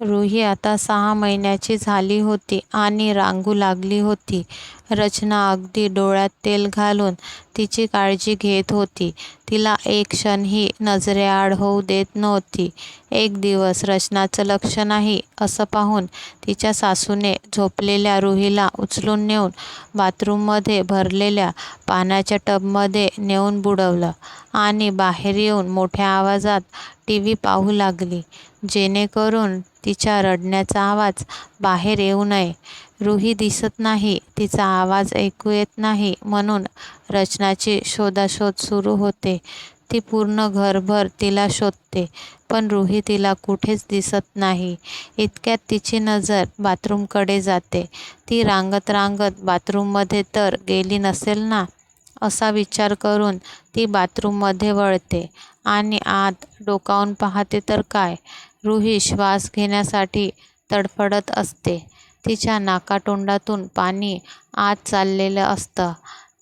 रुही आता सहा महिन्याची झाली होती आणि रांगू लागली होती. रचना अगदी डोळ्यात तेल घालून तिची काळजी घेत होती. तिला एक क्षणही नजरेआड होऊ देत नव्हती. एक दिवस रचनाचं लक्ष नाही असं पाहून तिच्या सासूने झोपलेल्या रुहीला उचलून नेऊन बाथरूममध्ये भरलेल्या पाण्याच्या टबमध्ये नेऊन बुडवलं आणि बाहेर येऊन मोठ्या आवाजात टी व्ही पाहू लागली, जेणेकरून तिच्या रडण्याचा आवाज बाहेर येऊ नये. रुही दिसत नाही, तिचा आवाज ऐकू येत नाही म्हणून रचनाची शोधाशोध सुरू होते. ती पूर्ण घरभर तिला शोधते, पण रुही तिला कुठेच दिसत नाही. इतक्यात तिची नजर बाथरूमकडे जाते. ती रांगत रांगत बाथरूममध्ये तर गेली नसेल ना, असा विचार करून ती बाथरूममध्ये वळते आणि आत डोकावून पाहते तर काय, रुही श्वास घेण्यासाठी तडफडत असते. तिच्या नाकातोंडातून पाणी आत चाललेलं असतं.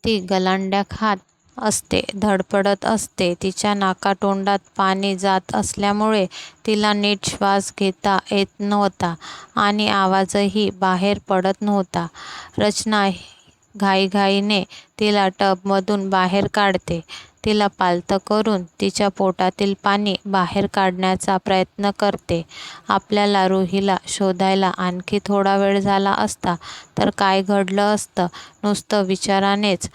ती गलांड्या खात असते, धडपडत असते. तिच्या नाकातोंडात पाणी जात असल्यामुळे तिला नीट श्वास घेता येत नव्हता आणि आवाजही बाहेर पडत नव्हता. रचना घाईघाईने तिला टबमधून बाहेर काढते. तिला पालथं करून तिच्या पोटातील पाणी बाहेर काढण्याचा प्रयत्न करते. आपल्याला रुहीला शोधायला आणखी थोडा वेळ झाला असता तर काय घडलं असतं, नुसतं विचारानेच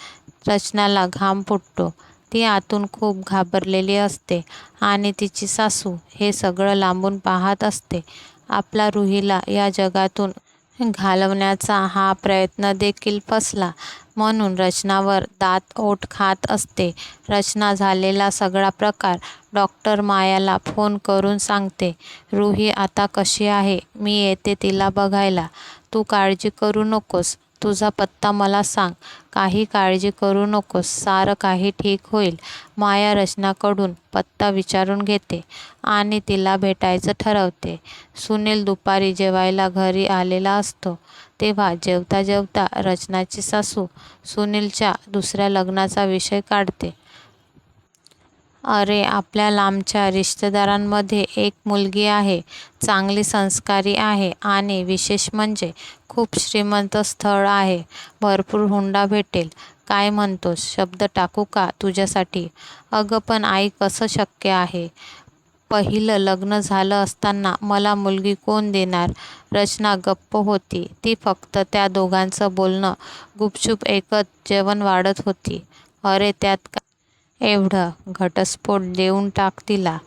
रचनाला घाम फुटतो. ती आतून खूप घाबरलेली असते आणि तिची सासू हे सगळं लांबून पाहत असते. आपल्या रुहीला या जगातून घालवण्याचा हा प्रयत्न देखील फसला म्हणून रचनावर दात-ओठ खात असते. रचना झालेला सगळा प्रकार डॉक्टर मायाला फोन करून सांगते. रुही आता कशी आहे? मी येते तिला बघायला. तू काळजी करू नकोस. तुझा पत्ता मला सांग. काही काळजी करू नकोस. सारं काही ठीक होईल. माया रचनाकडून पत्ता विचारून घेते आणि तिला भेटायचं ठरवते. सुनील दुपारी जेवायला घरी आलेला असतो, तेव्हा जेवता जेवता रचनाची सासू सुनीलच्या दुसऱ्या लग्नाचा विषय काढते. अरे, आपल्या लांबच्या रिश्तेदारांमध्ये एक मुलगी आहे. चांगली संस्कारी आहे आणि विशेष म्हणजे खूप श्रीमंत स्थळ आहे. भरपूर हुंडा भेटेल. काय म्हणतोस? शब्द टाकू का तुझ्यासाठी? अगं पण आई कसं शक्य आहे? पहिलं लग्न झालं असताना मला मुलगी कोण देणार? रचना गप्प होती. ती फक्त त्या दोघांचं बोलणं गुपचूप ऐकत जेवण वाढत होती. अरे त्यात काय एवढं? घटस्फोट देऊन टाक तिला.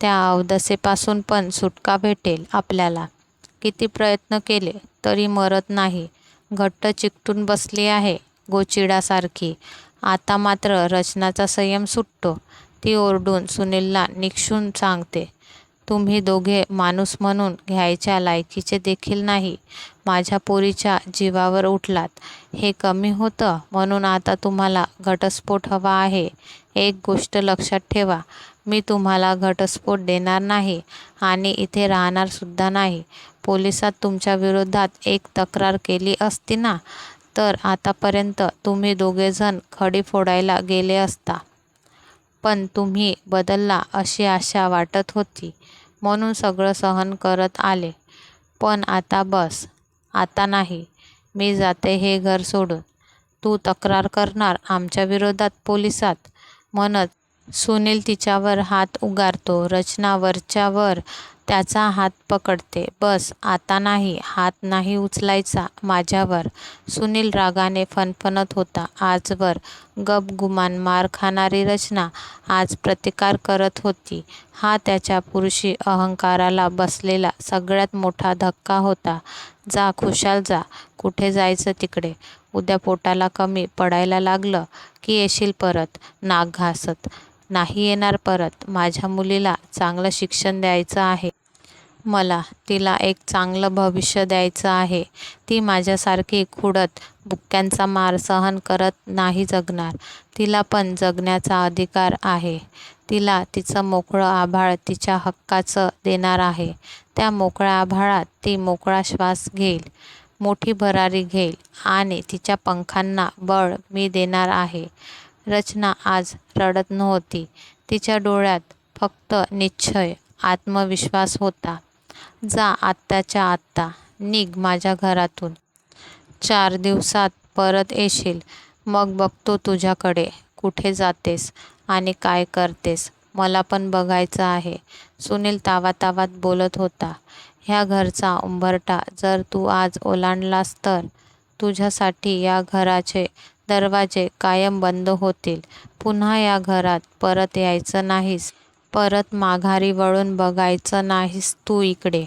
त्या अवदसेपासून पण सुटका भेटेल आपल्याला. किती प्रयत्न केले तरी मरत नाही. घट्ट चिकटून बसली आहे गोचिडासारखी. आता मात्र रचनाचा संयम सुटतो. ती ओरडून सुनीलला निक्षून सांगते, तुम्ही दोघे माणूस म्हणून घ्यायच्या लायकीचे देखील नाही. माझ्या पोरीच्या जीवावर उठलात. हे कमी होतं म्हणून आता तुम्हाला घटस्फोट हवा आहे. एक गोष्ट लक्षात ठेवा, मी तुम्हाला घटस्फोट देणार नाही आणि इथे राहणारसुद्धा नाही. पोलिसात तुमच्या विरोधात एक तक्रार केली असती ना, तर आतापर्यंत तुम्ही दोघेजण खडी फोडायला गेले असता. पण तुम्ही बदलला अशी आशा वाटत होती म्हणून सगळं सहन करत आले. पण आता बस. आता नाही. मी जाते हे घर सोडून. तू तक्रार करणार आमच्या विरोधात पोलिसात? म्हणत सुनील तिच्यावर हात उगारतो. रचना वरच्यावर त्याचा हात पकडते. बस, आता नाही. हात नाही उचलायचा माझ्यावर. सुनील रागाने फणफणत होता. आजवर गपगुमान मार खाणारी रचना आज प्रतिकार करत होती. हा त्याच्या पुरुषी अहंकाराला बसलेला सगळ्यात मोठा धक्का होता. जा खुशाल जा. कुठे जायचं तिकडे. उद्या पोटाला कमी पडायला लागलं की येशील परत नाक घासत. नाही येणार परत. माझ्या मुलीला चांगलं शिक्षण द्यायचं आहे. मला. तिला एक चांगलं भविष्य द्यायचं आहे. ती माझ्यासारखी खुडत बुक्क्यांचा मार सहन करत नाही जगणार. तिला पण जगण्याचा अधिकार आहे. तिला तिचं मोकळं आभाळ तिच्या हक्काचं देणार आहे. त्या मोकळ्या आभाळात ती मोकळा श्वास घेईल, मोठी भरारी घेईल आणि तिच्या पंखांना बळ मी देणार आहे. रचना आज रडत नव्हती. तिच्या डोळ्यात फक्त निश्चय, आत्मविश्वास होता. जा आत्ताच्या आत्ता. निघ माझ्या घरातून. चार दिवसात परत येशील. मग बघतो तुझ्याकडे. कुठे जातेस आणि काय करतेस? मला पण बघायचं आहे. सुनील तावातावात बोलत होता. ह्या घरचा उंबरठा जर तू आज ओलांडलास तर? तुझ्यासाठी या घराचे दरवाजे कायम बंद होतील. पुन्हा या घरात परत यायचं नाहीस. परत माघारी वळून बघायचं नाहीस तू इकडे.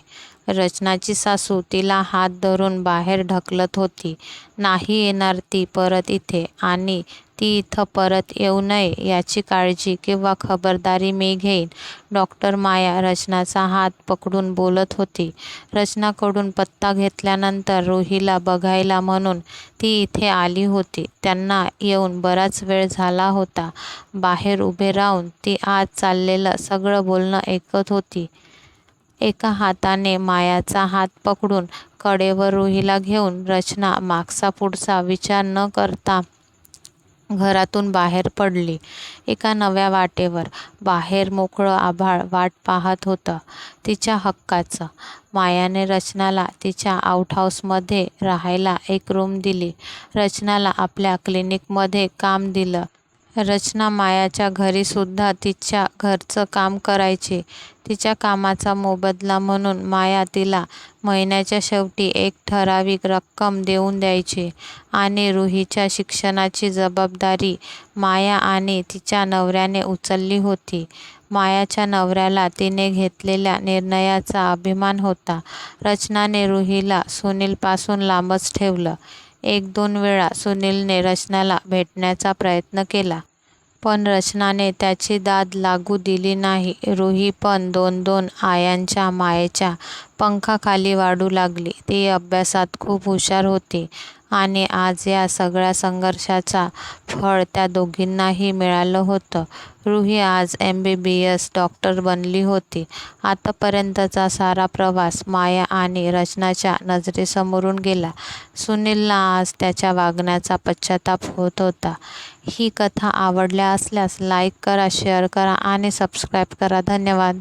रचनाची सासू तिला हात धरून बाहेर ढकलत होती. नाही येणार ती परत इथे. आणि ती इथं परत येऊ नये याची काळजी किंवा खबरदारी मी घेईन. डॉक्टर माया रचनाचा हात पकडून बोलत होती. रचनाकडून पत्ता घेतल्यानंतर रोहीला बघायला म्हणून ती इथे आली होती. त्यांना येऊन बराच वेळ झाला होता. बाहेर उभे राहून ती आज चाललेलं सगळं बोलणं ऐकत होती. एका हाताने मायाचा हात पकडून कडेवर रोहीला घेऊन रचना मागचा पुढचा विचार न करता घरातून बाहेर पडली. एका नव्या वाटेवर बाहेर मोकळं आभाळ वाट पाहत होतं तिच्या हक्काचं. मायाने रचनाला तिच्या आउटहाऊसमध्ये राहायला एक रूम दिली. रचनाला आपल्या क्लिनिकमध्ये काम दिलं. रचना मायाच्या घरीसुद्धा तिच्या घरचं काम करायची. तिच्या कामाचा मोबदला म्हणून माया तिला महिन्याच्या शेवटी एक ठराविक रक्कम देऊन द्यायची आणि रुहीच्या शिक्षणाची जबाबदारी माया आणि तिच्या नवऱ्याने उचलली होती. मायाच्या नवऱ्याला तिने घेतलेल्या निर्णयाचा अभिमान होता. रचनाने रुहीला सुनीलपासून लांबच ठेवलं. एक दोन वेळा सुनीलने रचनाला भेटण्याचा प्रयत्न केला. पण रचनाने त्याची दाद लागू दिली नाही. रुही पण दोन दोन आयांच्या मायेच्या पंखाखाली वाढू लागली. ती अभ्यासात खूप हुशार होती. आणि आज या सगळ्या संघर्षाचा फळ त्या दोघींनाही मिळालं होतं. रुही आज M B B S doctor बनली होती. आतापर्यंतचा सारा प्रवास माया आणि रचनाच्या नजरेसमोरून गेला. सुनीलला आज त्याच्या वागण्याचा पश्चाताप होत होता. ही कथा आवडल्या असल्यास लाईक करा शेअर करा आणि सबस्क्राईब करा. धन्यवाद.